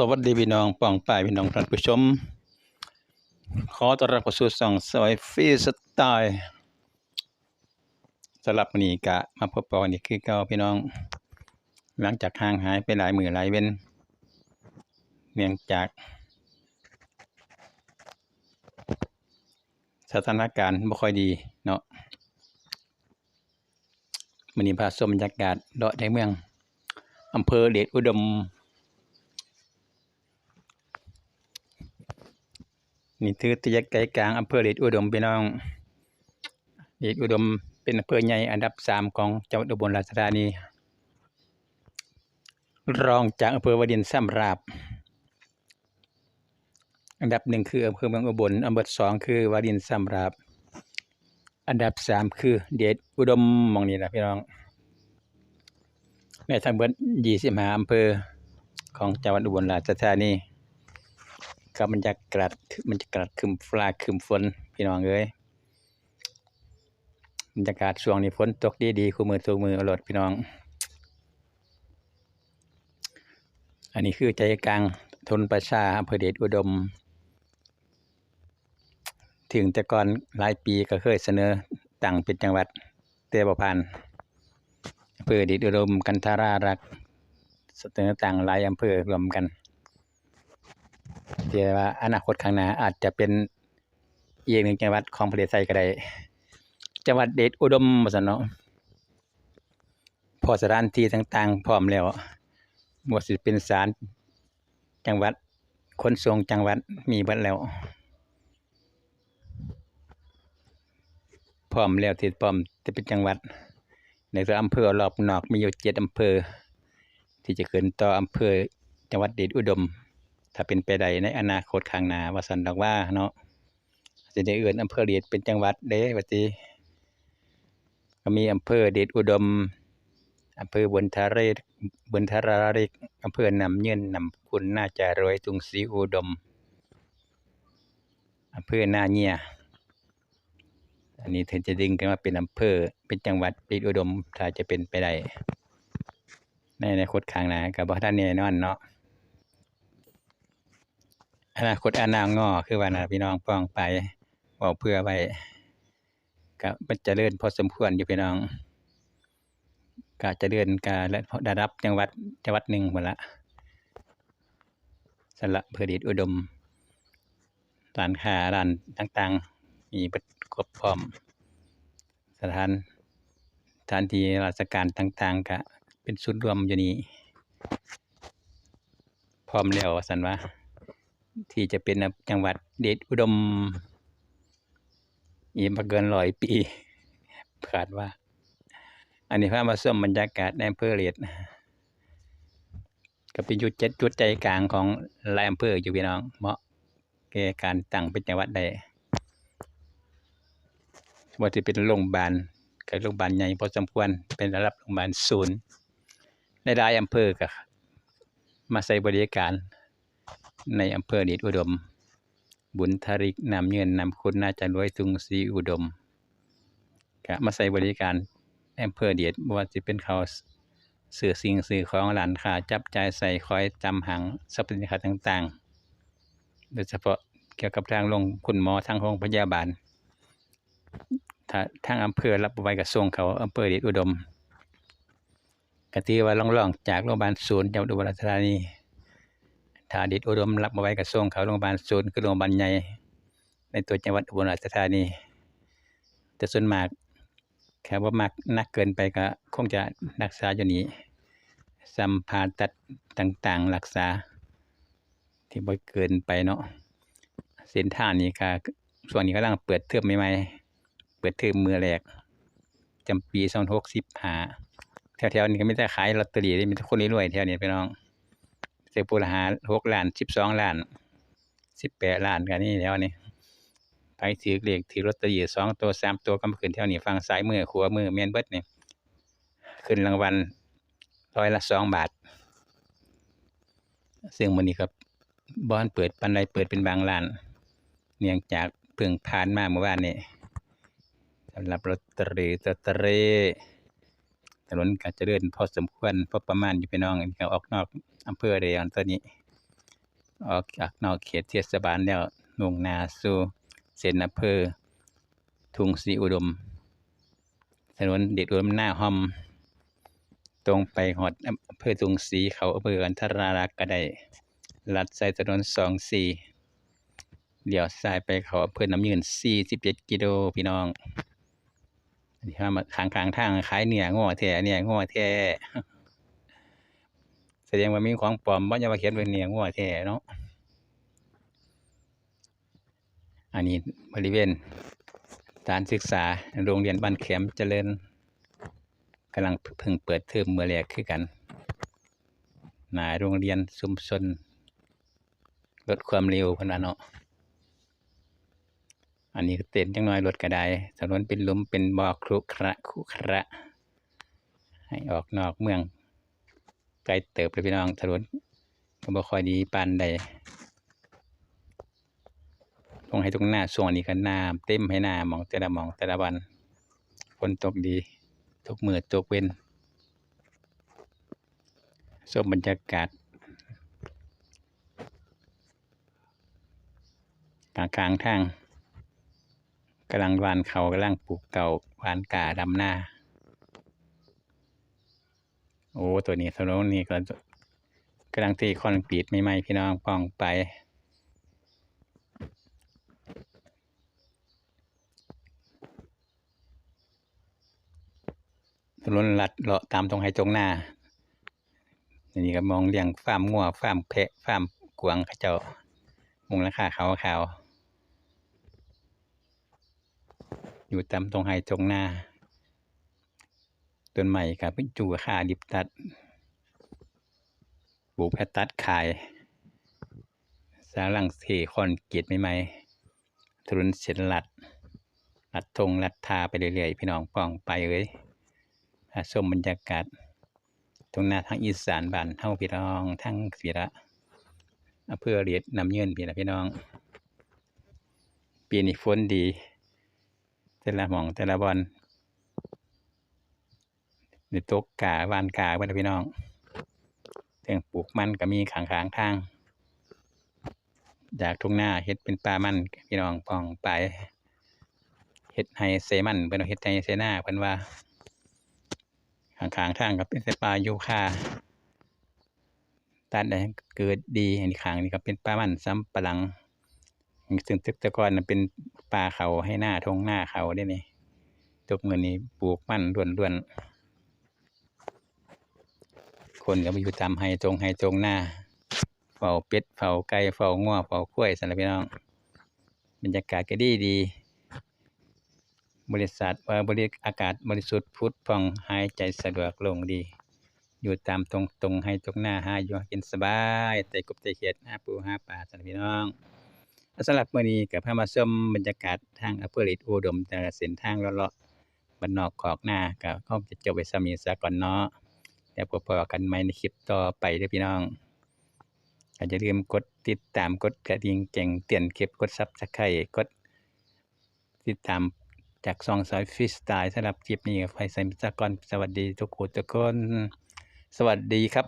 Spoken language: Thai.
สวัสดีพี่น้องป้องป่ายพี่น้องท่านผู้ชม ขอต้อนรับเข้าสู่ช่องสวยฟรีสไตล์สำหรับวันนี้กะมาพบกันอีกคือเก่าพี่น้อง หลังจากห่างหายไปหลายมือหลายเว้นเนื่องจาก สถานการณ์บ่ค่อยดีเนาะมื้อนี้พาชมบรรยากาศเลาะในเมืองอำเภอเดชอุดม นี่คือตัวยักษ์ใจกลางอำเภอเดชอุดมพี่น้องเดชอุดมเป็นอำเภอใหญ่อันดับสามของจังหวัดอุบลราชธานี รองจากอำเภอวดินซ้ำราบ อันดับหนึ่งคืออำเภอเมืองอุบลอันดับสองคือวดินซ้ำราบ อันดับสามคือเดชอุดมมองนี้นะพี่น้องในทั้งเบิดยี่สิบห้าอำเภอของจังหวัดอุบลราชธานี ก็มันจะกรัดมันจะกรัดคึมฟ้าคึมฝนพี่น้องเอ้ยบรรยากาศช่วงนี้ฝนตกดีดีคู่มือตัวมืออรดพี่น้อง อันนี้คือใจกลางทนประชาอำเภอเดชอุดม ถึงแต่ก่อนหลายปีก็เคยเสนอตั้งเป็นจังหวัดเตบพันอำเภอเดชอุดมกันทารารักเสนอตั้งหลายอำเภอรวมกัน เดี๋ยว่าอนาคตข้างหน้าอาจจะเป็นอีกหนึ่งจังหวัดของประเทศไทยก็ได้จังหวัดเดชอุดมมาสันเนาะพอสถานที่ต่างๆ พร้อมแล้วบ่ว่าสิเป็นศาลจังหวัดขนส่งจังหวัดมีบิดแล้ว พร้อมแล้วที่พร้อมจะเป็นจังหวัด ในตัวอำเภอรอบนอกมีอยู่เจ็ดอำเภอ ที่จะขึ้นต่ออำเภอจังหวัดเดชอุดม ถ้าเป็นไปได้ในอนาคตข้างหน้าว่าสันดอกว่าเนาะจะได้เอื่นอำเภอเดชเป็นจังหวัดเด้ว่าติก็มีอำเภอเดชอุดมอำเภอบุญทาเรศบุญทาราริกอำเภอนำเยินนำคุณน่าจะรวยตุงศรีอุดมอำเภอนาเงียอันนี้ถึงจะดึงกันมาเป็นอำเภอเป็นจังหวัดเดชอุดมถ้าจะเป็นไปได้ในอนาคตข้างหน้าก็บ่ทันแน่นอนเนาะ อนาคตอานางอคือว่านะพี่น้องป้องไปเว้าเพื่อไว้ก็มันเจริญพอสมควรอยู่พี่น้องก็เจริญกาและระดับจังหวัดจังหวัดหนึ่งหมดละสละเพื่อเดชอุดมร้านค้าร้านต่างๆ มีเบิดครบพร้อม สถานสถานที่ราชการต่างๆก็เป็นศูนย์รวมอยู่นี่พร้อมแล้วสันว่า ที่จะเป็นจังหวัดเดชอุดมอีกบ่เกินร้อยปีคาดว่า อันนี้พามาส้มบรรยากาศในอำเภอเลียดก็เป็นจุดเจ็ดจุดใจกลางของหลายอำเภออยู่พี่น้อง เหมาะแก่การตั้งเป็นจังหวัดได้ว่าจะเป็นโรงพยาบาลกับโรงพยาบาลใหญ่พอสมควรเป็นระดับโรงพยาบาลศูนย์ในหลายอำเภอก็มาใช้บริการ ในอำเภอเดชอุดม บุญทาริกนำเงินนำคุณน่าจะรวยทุงศรีอุดมก็มาใส่บริการอำเภอเดชบว่าสิเป็นเขาสื่อสิ่งสื่อของหลานค้าจับใจใส่คอยจำหังทรัพย์สินค้าต่างๆ โดยเฉพาะเกี่ยวกับทางลงคุณหมอทางโรงพยาบาลถ้าทางอำเภอรับไว้กับส่งเขาอำเภอเดชอุดมก็ถือว่าล่องๆจากโรงพยาบาลศูนย์จังหวัดอุบลราชธานี ถ้าเดชอุดมรับมาไว้กับส่งเขาโรงพยาบาลศูนย์คือโรงพยาบาลใหญ่ในตัวจังหวัดอุบลราชธานีแต่ส่วนมากแค่ว่ามากนักเกินไปก็คงจะรักษาอยู่นี้สัมภาตัดต่างๆรักษา ที่บ่เกินไปเนาะเส้นทางนี้ก็ช่วงนี้กำลังเปิดเทอมใหม่ๆเปิดเทอมมือแรกจำปี2565แถวๆนี้ก็มีแต่ขายลอตเตอรี่มีแต่คนรวยๆแถวนี้พี่น้อง เสียปูละหาหกล้านสิบสองล้านสิบแปดล้านกันนี่แล้วนี่ไปถือเลขถือลอตเตอรี่สองตัวสามตัวก็มาขึ้นแถวนี้ฟังซ้ายมือขวามือเมียนเบิดนี่ขึ้นรางวัลร้อยละสองบาท ซึ่งมันนี้ครับบอนเปิดปันใดเปิดเป็นบางร้าน เนื่องจากเพิ่งผ่านมาเมื่อวานนี้สำหรับลอตเตอรี่ลอตเตอรี่ ถนนก็เจะเดินพอสมควรพอประมาณอยู่พี่น้องอันนี้ก็ออกนอกอำเภอเดียวตัวนี้ ออกจากนอกเขตเทศบาลแล้วมุ่งน้าสู่เส้นอำเภอทุ่งศรีอุดม ถนนเด็ดอุดมหน้าห้อม ตรงไปหอดอำเภอทุ่งศรีเขาอำเภอกันทรารักก็ได้ลัดใส่ถนนสองสี่เลี้ยวซ้ายไปเขาอำเภอน้ำยืนสี่สิบเจ็ดกิโลพี่น้อง อันนี้มาข้างกลางๆทางขายเนื้อง้อแท้เนี่ยง้อแท้แสดงว่ามีของปลอมบ่จะมาเขียนเป็นเนื้อง้อแท้เนาะอันนี้บริเวณการศึกษาโรงเรียนบ้านแขมเจริญกำลังเพิ่งเปิดเทอมเมื่อแรกคือกันหนาโรงเรียนชุมชนลดความเร็วพนว่าเนาะ อันนี้เต้นจังน้อยรถกระไดถนนเป็นลุมเป็นบ่อครุขระคุขระ ให้ออกนอกเมืองไกลเติบเลยพี่น้องถนนก็บ่ค่อยดีปานใดลงให้ตรงหน้าช่วงนี้ก็น้ำเต็มให้หน้าหมองแต่ละหมองแต่ละวันฝนตกดีตกมือตกเว้นชมบรรยากาศกลางกลางทาง กำลังหวานเขากำลังปลูกเก่าหวานกาดำหน้า โอ้ตัวนี้ถนนนี้ก็กำลังตีคอนกรีตใหม่ๆพี่น้องปองไป ถนนลัดเลาะตามตรงไฮตรงหน้าอันนี้ก็มองเลี้ยงฟาร์มงัวฟาร์มแพะฟาร์มกวางเขาเจ้ามุงราคาขาวขาวๆ อยู่ตามตรงไฮตรงหน้าต้นใหม่กับจูค่าดิบตัดปลูกแพตัดขาย สารังเทคอนเกรีตใหม่ๆถนนเส้นลัดหลัดทงหลัดทาไปเรื่อยๆ พี่น้องป้องไปเลยถ้าชมบรรยากาศ ตรงหน้าทางอีสานบ้านเฮาพี่น้องทั้งศิระอำเภอเรียดนำเยินพี่นะพี่น้อง ปีนี้ฝนดี แต่ละหม่องแต่ละบอลในตกกาวานกาเพื่อนพี่น้องเรื่องปลูกมันก็มีขางขางๆทาง จากทุ่งหน้าเฮ็ดเป็นป่ามันพี่น้องปองไปเฮ็ดให้เซมันเพิ่นเฮ็ดให้เซนาเพิ่นว่าขางขางๆทางก็เป็นป่ายูคาตัดได้เกิดดีอันนี้ขางนี่ก็เป็นป่ามันซ้ำปะหลัง ซึ่งแต่ก่อนเป็นป่าเขาให้หน้าทงหน้าเขาได้นี่ตกเงินนี้ปลูกมั่นล้วนๆ คนก็ไปอยู่ตามไฮตรงไฮตรงหน้าเฝ้าเป็ดเฝ้าไก่เฝ้างัวเฝ้ากล้วยสำหรับพี่น้องบรรยากาศก็ดีดี บริษัทว่าบริอากาศบริสุทธิ์พุทธพองหายใจสะดวกลงดี อยู่ตามตรงตรงให้ตรงหน้าหาอยู่กินสบายแต่กบแต่เขียดหาปูหาปลาสำหรับพี่น้อง สำหรับมื้อนี้กับพามาชมบรรยากาศทางอำเภอฤทธิ์อุดมแต่เส้นทางเลาะๆบ้านนอกขอกหน้าก็คงจะจบไปสามีซะก่อนเนาะแล้วพบกันใหม่ในคลิปต่อไปเด้อพี่น้องก็อย่าลืมกดติดตามกดกระดิ่งแจ้งเตือนคลิปกดซับสไครต์กด ติดตามจากซองสายฟรีสไตล์สำหรับคลิปนี้ก็ไปใส่มิสกอนสวัสดีทุกคนทุกคน สวัสดีครับ